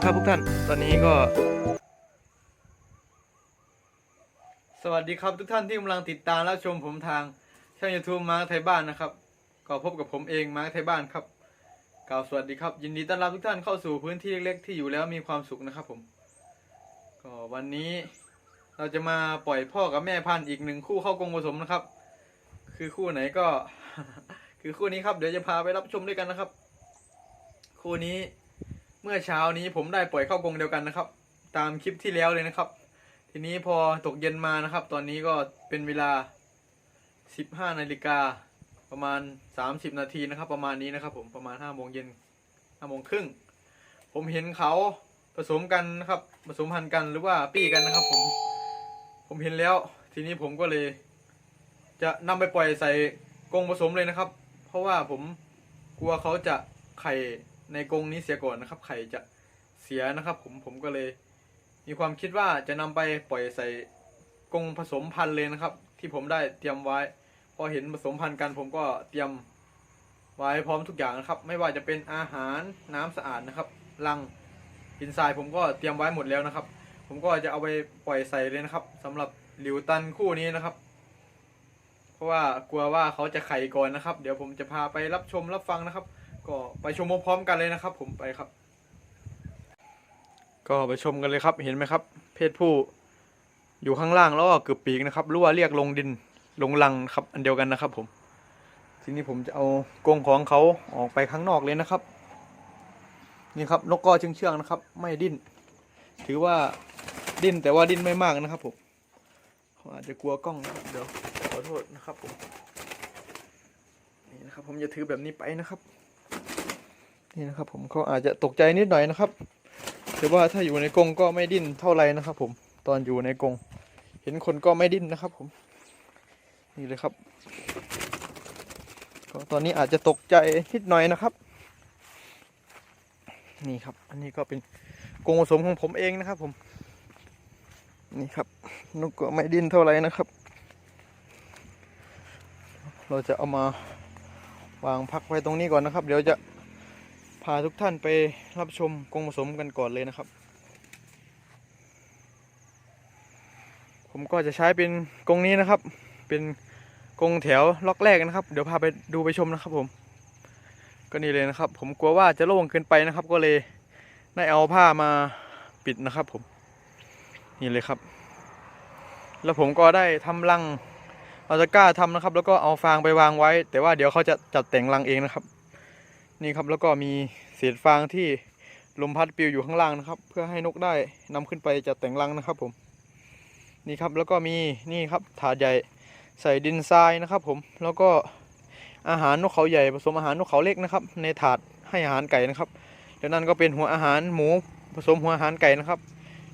นะครับทุกท่าน ตอนนี้ก็ สวัสดีครับทุกท่านที่กำลังติดตามและชมผมทางช่องยูทูบมาร์คไทยบ้านนะครับ ก็พบกับผมเองมาร์คไทยบ้านครับกล่าวสวัสดีครับ ยินดีต้อนรับทุกท่านเข้าสู่พื้นที่เล็กๆที่อยู่แล้วมีความสุขนะครับ ผม ก็วันนี้เราจะมาปล่อยพ่อกับแม่พันธุ์อีกหนึ่งคู่เข้ากรงผสมนะครับ คือคู่ไหนก็ คือคู่นี้ครับ เดี๋ยวจะพาไปรับชมด้วยกันนะครับ คู่นี้ เมื่อเช้านี้ผมได้ปล่อยเข้ากรงเดียวกันนะครับ ตามคลิปที่แล้วเลยนะครับ ทีนี้พอตกเย็นมานะครับ ตอนนี้ก็เป็นเวลา 15นาฬิกาประมาณ 30 นาทีนะครับ ประมาณนี้นะครับ ผมประมาณ5โมงเย็น5โมงครึ่งผมเห็นเขาผสมกันนะครับผสมพันธุ์กันหรือว่าปี้กันนะครับ ผม ผมเห็นแล้ว ทีนี้ผมก็เลย จะนำไปปล่อยใส่กรงผสมเลยนะครับ เพราะว่าผมกลัวเขาจะไข่ ในกรงนี้เสียก่อนนะครับ ไข่จะเสียนะครับ ผมผมก็เลย มีความคิดว่าจะนำไปปล่อยใส่กรงผสมพันธุ์เลยนะครับ ที่ผมได้เตรียมไว้ พอเห็นผสมพันธุ์กัน ผมก็เตรียมไว้พร้อมทุกอย่างนะครับ ไม่ว่าจะเป็นอาหารน้ำสะอาดนะครับลังหินทรายผมก็เตรียมไว้หมดแล้วนะครับ ผมก็จะเอาไปปล่อยใส่เลยนะครับสำหรับหลิวตันคู่นี้นะครับ เพราะว่ากลัวว่าเขาจะไข่ก่อนนะครับ เดี๋ยวผมจะพาไปรับชมรับฟังนะครับ ก็ไปชมพร้อมกันเลยนะครับ ผมไปครับ ก็ไปชมกันเลยครับเห็นไหมครับ เพศผู้อยู่ข้างล่างแล้วก็เกือบปีกนะครับหรือว่าเรียกลงดินลงลังครับ อันเดียวกันนะครับ ผม ทีนี้ผมจะเอากรงของเขาออกไปข้างนอกเลยนะครับ นี่ครับ นกก็เชื่องเชื่องๆนะครับ ไม่ดิ้นถือว่าดิ้นแต่ว่าดิ้นไม่มากนะครับผมเขาอาจจะกลัวกล้องนะครับเดี๋ยวขอโทษนะครับผมนี่นะครับ ผมจะถือแบบนี้ไปนะครับ นี่นะครับผมเขาอาจจะตกใจนิดหน่อยนะครับแต่ว่าถ้าอยู่ในกรงก็ไม่ดิ้นเท่าไรนะครับ ผมตอนอยู่ในกรงเห็นคนก็ไม่ดิ้นนะครับ ผม นี่เลยครับก็ตอนนี้อาจจะตกใจนิดหน่อยนะครับ นี่ครับ อันนี้ก็เป็นกรงผสมของผมเองนะครับ ผม นี่ครับนกก็ไม่ดิ้นเท่าไรนะครับ เราจะเอามาวางพักไว้ตรงนี้ก่อนนะครับ เดี๋ยวจะ พาทุกท่านไปรับชมกรงผสมกันก่อนเลยนะครับ ผมก็จะใช้เป็นกรงนี้นะครับ เป็นกรงแถวล็อกแรกนะครับ เดี๋ยวพาไปดูไปชมนะครับผม ก็นี่เลยนะครับ ผมกลัวว่าจะโล่งเกินไปนะครับ ก็เลยได้เอาผ้ามาปิดนะครับ ผม นี่เลยครับ แล้วผมก็ได้ทำรังเอาตะกร้าทำนะครับ แล้วก็เอาฟางไปวางไว้ แต่ว่าเดี๋ยวเขาจะจัดแต่งรังเองนะครับ นี่ครับแล้วก็มีเศษฟางที่ลมพัดปลิวอยู่ข้างล่างนะครับ เพื่อให้นกได้นำขึ้นไปจัดแต่งรังนะครับผม นี่ครับแล้วก็มีนี่ครับถาดใหญ่ใส่ดินทรายนะครับ ผมแล้วก็อาหารนกเขาใหญ่ผสมอาหารนกเขาเล็กนะครับ ในถาดให้อาหารไก่นะครับแล้วนั่นก็เป็นหัวอาหารหมูผสมหัวอาหารไก่นะครับ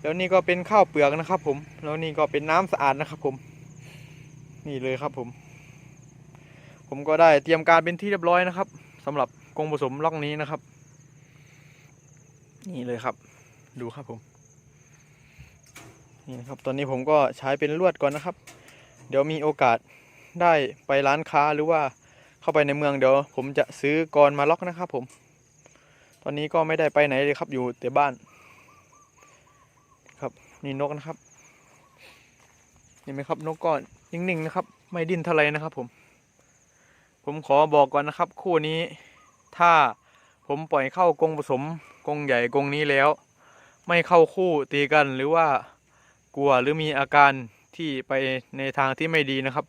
แล้วนี่ก็เป็นข้าวเปลือกนะครับ ผม แล้วนี่ก็เป็นน้ำสะอาดนะครับ ผม นี่เลยครับผม ผมก็ได้เตรียมการเป็นที่เรียบร้อยนะครับสำหรับ กรงผสมล็อกนี้นะครับ นี่เลยครับ ดูครับผมนี่นะครับตอนนี้ผมก็ใช้เป็นลวดก่อนนะครับ เดี๋ยวมีโอกาสได้ไปร้านค้าหรือว่าเข้าไปในเมืองเดี๋ยวผมจะซื้อกรมาล็อกนะครับ ผม ตอนนี้ก็ไม่ได้ไปไหนเลยครับอยู่แต่บ้าน ครับนี่นกนะครับเห็นไหมครับนกก็นิ่งๆนะครับ ไม่ดิ้นท่าไรนะครับ ผม ผมขอบอกก่อนนะครับ คู่นี้ ถ้าผมปล่อยเข้ากงผสมกงใหญ่กงนี้แล้ว ไม่เข้าคู่ตีกันหรือว่ากลัวหรือมีอาการที่ไปในทางที่ไม่ดีนะครับ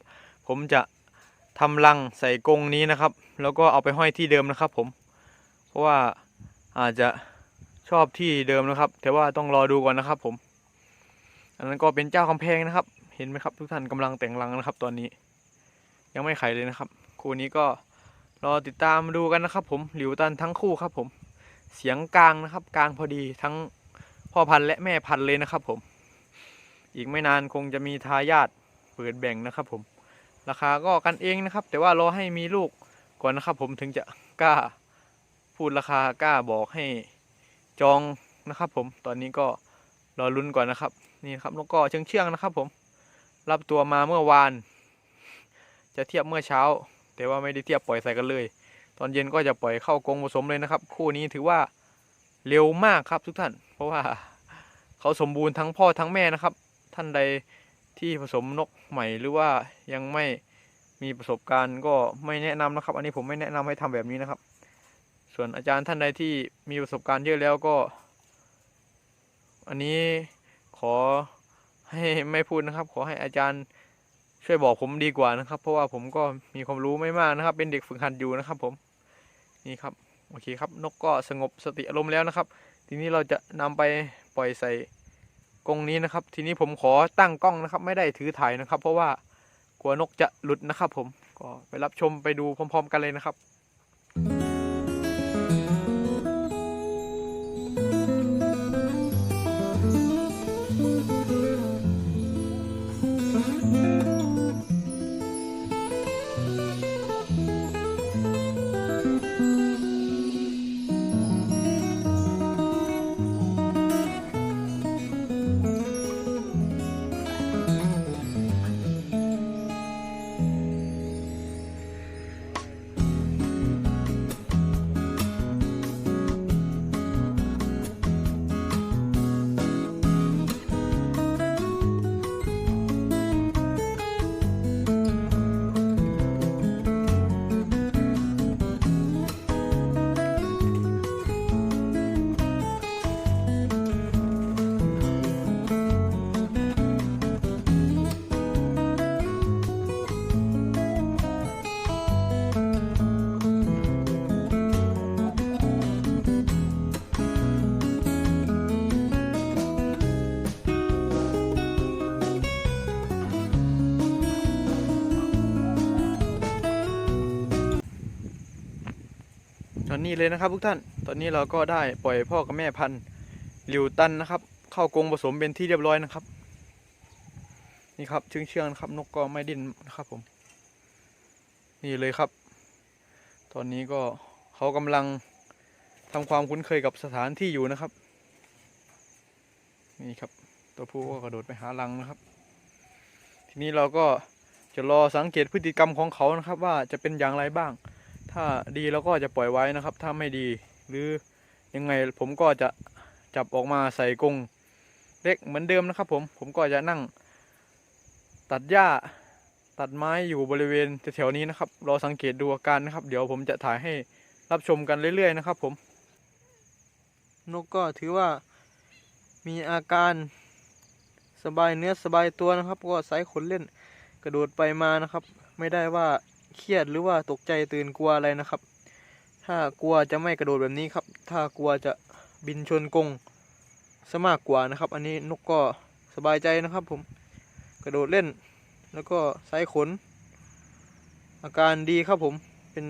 ผมจะทำรังใส่กงนี้นะครับ แล้วก็เอาไปห้อยที่เดิมนะครับ ผม เพราะว่าอาจจะชอบที่เดิมนะครับ แต่ว่าต้องรอดูก่อนนะครับ ผม อันนั้นก็เป็นเจ้าคำแพงนะครับ เห็นไหมครับ ทุกท่านกำลังแต่งรังนะครับ ตอนนี้ ยังไม่ไขเลยนะครับ คู่นี้ก็ รอติดตามดูกันนะครับ ผมหลิวตันทั้งคู่ครับ ผม เสียงกลางนะครับ กลางพอดีทั้งพ่อพันธุ์และแม่พันธุ์เลยนะครับ ผม อีกไม่นานคงจะมีทายาทเปิดแบ่งนะครับ ผม ราคาก็กันเองนะครับ แต่ว่ารอให้มีลูกก่อนนะครับ ผมถึงจะกล้าพูดราคากล้าบอกให้จองนะครับ ผมตอนนี้ก็รอลุ้นก่อนนะครับ นี่ครับนกก็เชื่องเชื่องนะครับ ผม รับตัวมาเมื่อวาน จะเทียบเมื่อเช้า แต่ว่าไม่ได้เทียบปล่อยใส่กันเลย ตอนเย็นก็จะปล่อยเข้ากรงผสมเลยนะครับ คู่นี้ถือว่าเร็วมากครับทุกท่าน เพราะว่าเขาสมบูรณ์ทั้งพ่อทั้งแม่นะครับ ท่านใดที่ผสมนกใหม่หรือว่ายังไม่มีประสบการณ์ก็ไม่แนะนำนะครับ อันนี้ผมไม่แนะนำให้ทำแบบนี้นะครับ ส่วนอาจารย์ท่านใดที่มีประสบการณ์เยอะแล้วก็ อันนี้ขอให้ไม่พูดนะครับ ขอให้อาจารย์ ช่วยบอกผมดีกว่านะครับ เพราะว่าผมก็มีความรู้ไม่มากนะครับ เป็นเด็กฝึกหัดอยู่นะครับ ผมนี่ครับโอเคครับ นกก็สงบสติอารมณ์แล้วนะครับ ทีนี้เราจะนำไปปล่อยใส่กรงนี้นะครับ ทีนี้ผมขอตั้งกล้องนะครับ ไม่ได้ถือถ่ายนะครับ เพราะว่ากลัวนกจะหลุดนะครับ ผมก็ไปรับชมไปดูพร้อม ๆ กันเลยนะครับ นี้เลยนะครับทุกท่าน ตอนนี้เราก็ได้ปล่อยพ่อกับแม่พันธุ์ลิวตันนะครับ เข้ากรงผสมเป็นที่เรียบร้อยนะครับ นี่ครับเชื่องเชื่องครับ นกก็ไม่ดิ้นนะครับผม นี่เลยครับ ตอนนี้ก็เขากำลังทำความคุ้นเคยกับสถานที่อยู่นะครับ นี่ครับ ตัวผู้ก็กระโดดไปหารังนะครับ ทีนี้เราก็จะรอสังเกตพฤติกรรมของเขานะครับ ว่าจะเป็นอย่างไรบ้าง ถ้าดีเราก็จะปล่อยไว้นะครับ ถ้าไม่ดีหรือยังไงผมก็จะจับออกมาใส่กรงเล็กเหมือนเดิมนะครับ ผมผมก็จะนั่ง ตัดหญ้าตัดไม้อยู่บริเวณแถวๆนี้นะครับรอสังเกตดูอาการนะครับ เดี๋ยวผมจะถ่ายให้รับชมกันเรื่อย ๆ นะครับ ผม นกก็ถือว่ามีอาการสบายเนื้อสบายตัวนะครับ ก็สายขนเล่นกระโดดไปมานะครับ ไม่ได้ว่า เครียดหรือว่าตกใจตื่นกลัวอะไรนะครับ ถ้ากลัวจะไม่กระโดดแบบนี้ครับ ถ้ากลัวจะบินชนกงซะมากกว่านะครับ อันนี้นกก็สบายใจนะครับ ผมกระโดดเล่น แล้วก็สายขน อาการดีครับผมเป็น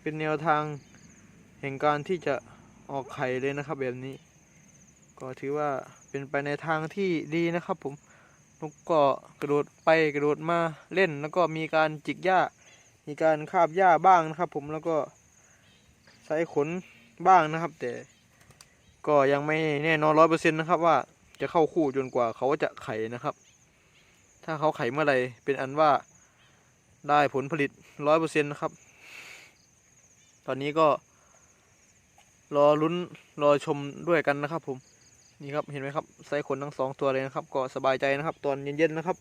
เป็นแนวทางแห่งการที่จะออกไข่เลยนะครับ แบบนี้ ก็ถือว่าเป็นไปในทางที่ดีนะครับผม นกก็กระโดดไปกระโดดมาเล่น แล้วก็มีการจิกหญ้า มีการคาบหญ้าบ้างนะครับ ผมแล้วก็ใส่ขนบ้างนะครับ แต่ก็ยังไม่แน่นอนร้อยเปอร์เซ็นต์นะครับ ว่าจะเข้าคู่จนกว่าเขาจะไข่นะครับ ถ้าเขาไข่เมื่อไหร่เป็นอันว่าได้ผลผลิตร้อยเปอร์เซ็นต์นะครับ ตอนนี้ก็รอลุ้นรอชมด้วยกันนะครับผม นี่ครับเห็นไหมครับไซส์ขนทั้งสองตัวเลยนะครับ ก็สบายใจนะครับ ตอนเย็นๆนะครับ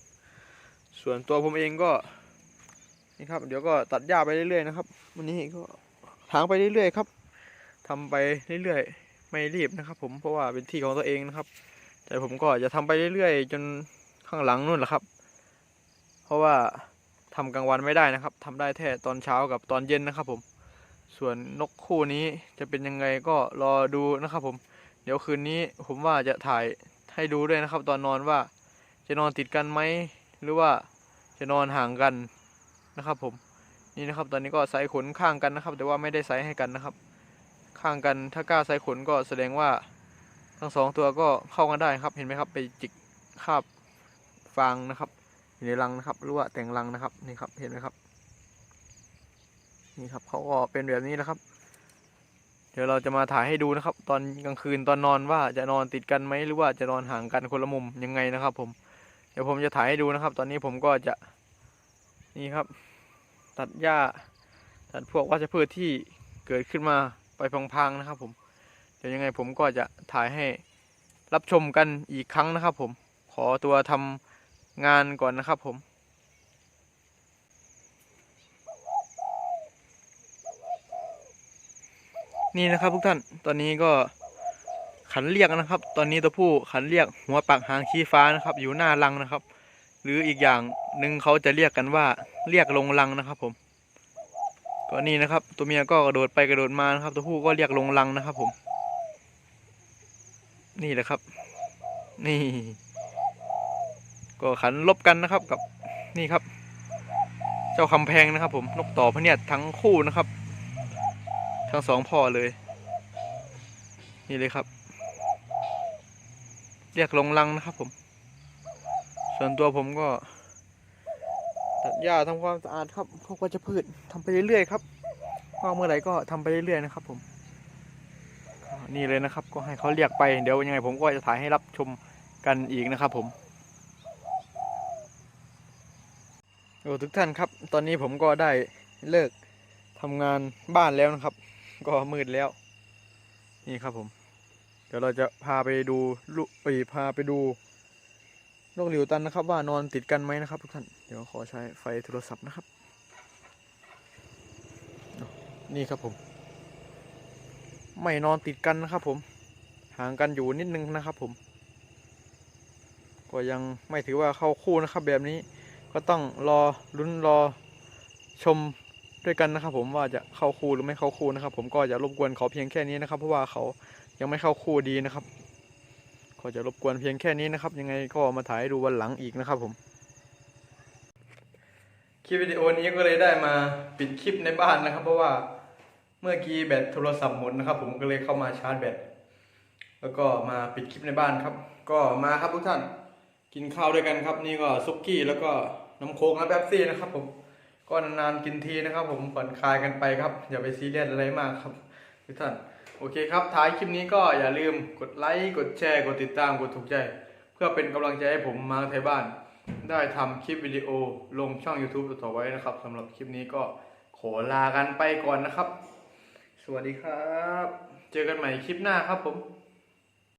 ส่วนตัวผมเองก็นี่ครับ เดี๋ยวก็ตัดหญ้าไปเรื่อยๆนะครับวันนี้ก็ถางไปเรื่อยๆครับทำไปเรื่อยๆไม่รีบนะครับ ผมเพราะว่าเป็นที่ของตัวเองนะครับ แต่ผมก็จะทำไปเรื่อยๆ จนข้างหลังนู่นแหละครับ เพราะว่าทำกลางวันไม่ได้นะครับทำได้แค่ตอนเช้ากับตอนเย็นนะครับ ผม ส่วนนกคู่นี้จะเป็นยังไงก็รอดูนะครับ ผม เดี๋ยวคืนนี้ผมว่าจะถ่ายให้ดูด้วยนะครับ ตอนนอนว่าจะนอนติดกันไหมหรือว่าจะนอนห่างกันนะครับผมนี่นะครับ ตอนนี้ก็ใส่ขนข้างกันนะครับ แต่ว่าไม่ได้ใส่ให้กันนะครับ ข้างกันถ้ากล้าใส่ขนก็แสดงว่าทั้งสองตัวก็เข้ากันได้ครับ เห็นไหมครับ ไปจิกคาบฟางนะครับอยู่ในรังนะครับหรือว่าแต่งรังนะครับนี่ครับเห็นไหมครับ นี่ครับเขาก็เป็นแบบนี้นะครับ เดี๋ยวเราจะมาถ่ายให้ดูนะครับ ตอนกลางคืนตอนนอนว่าจะนอนติดกันไหมหรือว่าจะนอนห่างกันคนละมุมยังไงนะครับ ผม เดี๋ยวผมจะถ่ายให้ดูนะครับ ตอนนี้ผมก็จะนี่ครับ ตัดหญ้าตัดพวกวัชพืชที่เกิดขึ้นมาไปพังๆนะครับ ผม เดี๋ยวยังไงผมก็จะถ่ายให้รับชมกันอีกครั้งนะครับ ผมขอตัวทำงานก่อนนะครับ ผม นี่นะครับทุกท่านตอนนี้ก็ขันเรียกนะครับ ตอนนี้ตัวผู้ขันเรียกหัวปากหางชี้ฟ้านะครับ อยู่หน้ารังนะครับ หรืออีกอย่างหนึ่งเขาจะเรียกกันว่าเรียกลงรังนะครับ ผม ก็นี่นะครับ ตัวเมียก็กระโดดไปกระโดดมานะครับ ตัวผู้ก็เรียกลงรังนะครับ ผม นี่แหละครับ นี่ ก็ขันลบกันนะครับกับนี่ครับ เจ้าคำแพงนะครับ ผมนกต่อพะเนียดทั้งคู่นะครับ ทั้งสองพ่อเลย นี่เลยครับ เรียกลงรังนะครับผม ส่วนตัวผมก็ตัดหญ้าทำความสะอาดครับพวกวัชพืชทำไปเรื่อยๆครับว่างเมื่อไหร่ก็ทำไปเรื่อยๆนะครับ ผมนี่เลยนะครับ ก็ให้เขาเรียกไปเดี๋ยวยังไง ผมก็จะถ่ายให้รับชมกันอีกนะครับ ผมโอ้ทุกท่านครับ ตอนนี้ผมก็ได้เลิกทำงานบ้านแล้วนะครับ ก็มืดแล้ว นี่ครับผม เดี๋ยวเราจะพาไปดูลูกไปพาไปดูนกหลิวตันนะครับ ว่านอนติดกันไหมนะครับทุกท่านเดี๋ยวขอใช้ไฟโทรศัพท์นะครับ นี่ครับผม ไม่นอนติดกันนะครับ ผม ห่างกันอยู่นิดนึงนะครับผม ก็ยังไม่ถือว่าเข้าคู่นะครับ แบบนี้ก็ต้องรอลุ้นรอชม ด้วยกันนะครับ ผมว่าจะเข้าคู่หรือไม่เข้าคู่นะครับ ผมก็จะรบกวนเขาเพียงแค่นี้นะครับ เพราะว่าเขายังไม่เข้าคู่ดีนะครับก็จะรบกวนเพียงแค่นี้นะครับ ยังไงก็มาถ่ายดูวันหลังอีกนะครับ ผมคลิปวิดีโอนี้ก็เลยได้มาปิดคลิปในบ้านนะครับ เพราะว่าเมื่อกี้แบตโทรศัพท์หมดนะครับ ผมก็เลยเข้ามาชาร์จแบตแล้วก็มาปิดคลิปในบ้านครับ ก็มาครับทุกท่านกินข้าวด้วยกันครับ นี่ก็ซุกกี้แล้วก็น้ำโค้งและแป๊บซี่นะครับผม ก็นานๆกินทีนะครับผมผ่อนคลายกันไปครับ อย่าไปซีเรียสอะไรมากครับทุกท่านโอเคครับท้ายคลิปนี้ก็อย่าลืมกดไลค์กดแชร์กดติดตามกดถูกใจ เพื่อเป็นกำลังใจให้ผมมาไทยบ้าน ได้ทำคลิปวิดีโอลงช่อง YouTube ต่อไว้นะครับสำหรับคลิปนี้ก็ขอลากันไปก่อนนะครับ สวัสดีครับ เจอกันใหม่คลิปหน้าครับผม